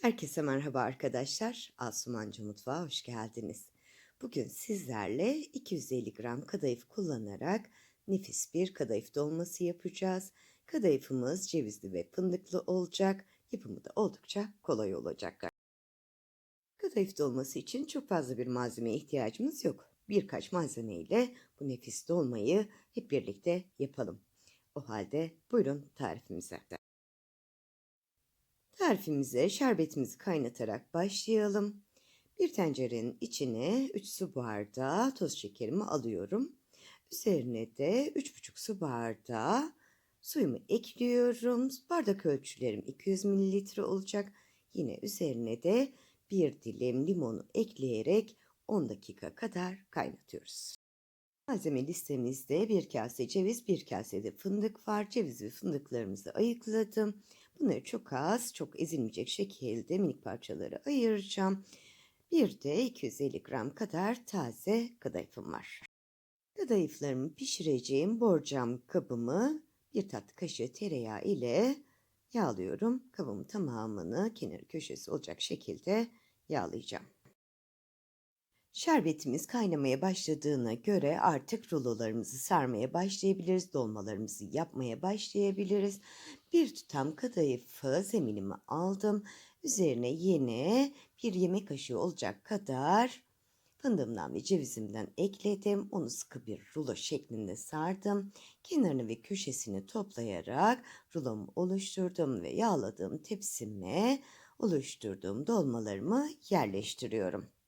Herkese merhaba arkadaşlar. Asumancı Mutfağa hoş geldiniz. Bugün sizlerle 250 gram kadayıf kullanarak nefis bir kadayıf dolması yapacağız. Kadayıfımız cevizli ve fındıklı olacak. Yapımı da oldukça kolay olacak. Kadayıf dolması için çok fazla bir malzemeye ihtiyacımız yok. Birkaç malzeme ile bu nefis dolmayı hep birlikte yapalım. O halde buyurun tarifimize. Tarifimize şerbetimizi kaynatarak başlayalım. Bir tencerenin içine 3 su bardağı toz şekerimi alıyorum. Üzerine de 3,5 su bardağı suyumu ekliyorum. Bardak ölçülerim 200 mililitre olacak. Yine üzerine de bir dilim limonu ekleyerek 10 dakika kadar kaynatıyoruz. Malzeme listemizde bir kase ceviz, bir kase de fındık var. Ceviz ve fındıklarımızı ayıkladım. Bunları çok az, çok ezilmeyecek şekilde minik parçalara ayıracağım. Bir de 250 gram kadar taze kadayıfım var. Kadayıflarımı pişireceğim borcam kabımı bir tatlı kaşığı tereyağı ile yağlıyorum. Kabımın tamamını kenar köşesi olacak şekilde yağlayacağım. Şerbetimiz kaynamaya başladığına göre artık rulolarımızı sarmaya başlayabiliriz. Dolmalarımızı yapmaya başlayabiliriz. Bir tutam kadayıfı zeminimi aldım. Üzerine yine bir yemek kaşığı olacak kadar fındığımdan ve cevizimden ekledim. Onu sıkı bir rulo şeklinde sardım. Kenarını ve köşesini toplayarak rulomu oluşturdum ve yağladığım tepsime oluşturduğum dolmalarımı yerleştiriyorum.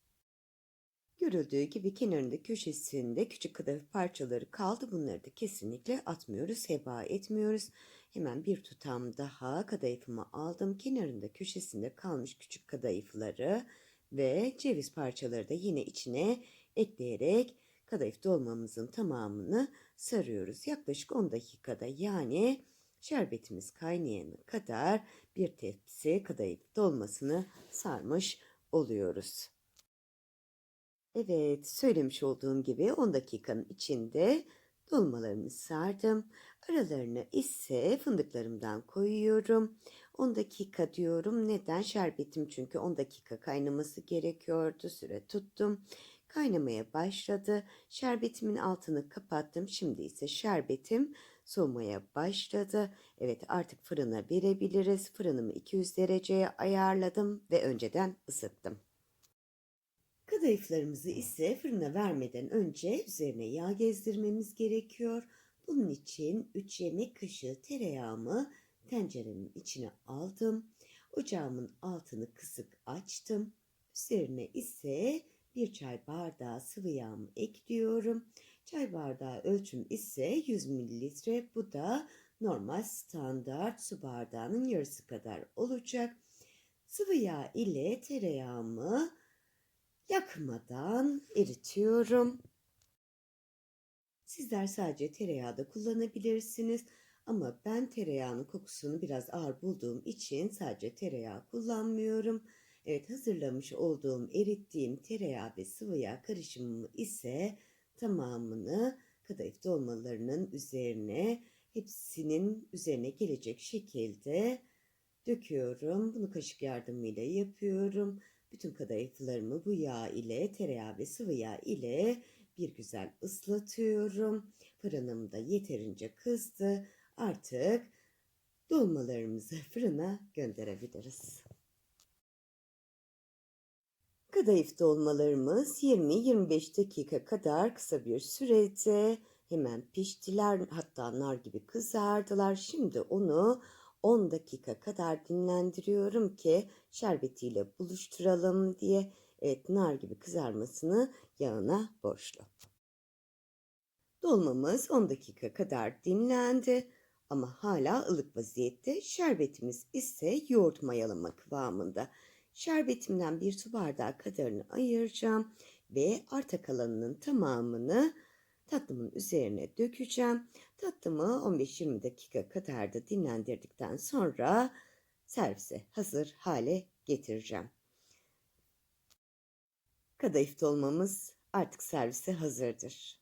Görüldüğü gibi kenarında köşesinde küçük kadayıf parçaları kaldı. Bunları da kesinlikle atmıyoruz, heba etmiyoruz. Hemen bir tutam daha kadayıfımı aldım. Kenarında köşesinde kalmış küçük kadayıfları ve ceviz parçaları da yine içine ekleyerek kadayıf dolmamızın tamamını sarıyoruz. Yaklaşık 10 dakikada yani şerbetimiz kaynayana kadar bir tepsi kadayıf dolmasını sarmış oluyoruz. Evet, söylemiş olduğum gibi 10 dakikanın içinde dolmalarımı sardım. Aralarına ise fındıklarımdan koyuyorum. 10 dakika diyorum. Neden? Şerbetim çünkü 10 dakika kaynaması gerekiyordu. Süre tuttum. Kaynamaya başladı. Şerbetimin altını kapattım. Şimdi ise şerbetim soğumaya başladı. Evet artık fırına verebiliriz. Fırınımı 200 dereceye ayarladım ve önceden ısıttım. Kadayıflarımızı ise fırına vermeden önce üzerine yağ gezdirmemiz gerekiyor. Bunun için 3 yemek kaşığı tereyağımı tencerenin içine aldım. Ocağımın altını kısık açtım. Üzerine ise bir çay bardağı sıvı yağımı ekliyorum. Çay bardağı ölçüm ise 100 mililitre. Bu da normal standart su bardağının yarısı kadar olacak. Sıvı yağ ile tereyağımı yakmadan eritiyorum. Sizler sadece tereyağı da kullanabilirsiniz. Ama ben tereyağının kokusunu biraz ağır bulduğum için sadece tereyağı kullanmıyorum. Evet hazırlamış olduğum erittiğim tereyağı ve sıvı yağ karışımımı ise tamamını kadayıf dolmalarının üzerine hepsinin üzerine gelecek şekilde döküyorum. Bunu kaşık yardımıyla yapıyorum. Bütün kadayıflarımı bu yağ ile tereyağı ve sıvı yağ ile bir güzel ıslatıyorum. Fırınım da yeterince kızdı. Artık dolmalarımızı fırına gönderebiliriz. Kadayıf dolmalarımız 20-25 dakika kadar kısa bir sürede hemen piştiler. Hatta nar gibi kızardılar. Şimdi onu 10 dakika kadar dinlendiriyorum ki şerbetiyle buluşturalım diye. Evet nar gibi kızarmasını yağına borçlu. Dolmamız 10 dakika kadar dinlendi ama hala ılık vaziyette. Şerbetimiz ise yoğurt mayalama kıvamında. Şerbetimden bir su bardağı kadarını ayıracağım ve arta kalanının tamamını tatlımın üzerine dökeceğim. Tatlımı 15-20 dakika kadar da dinlendirdikten sonra servise hazır hale getireceğim. Kadayıf dolmamız artık servise hazırdır.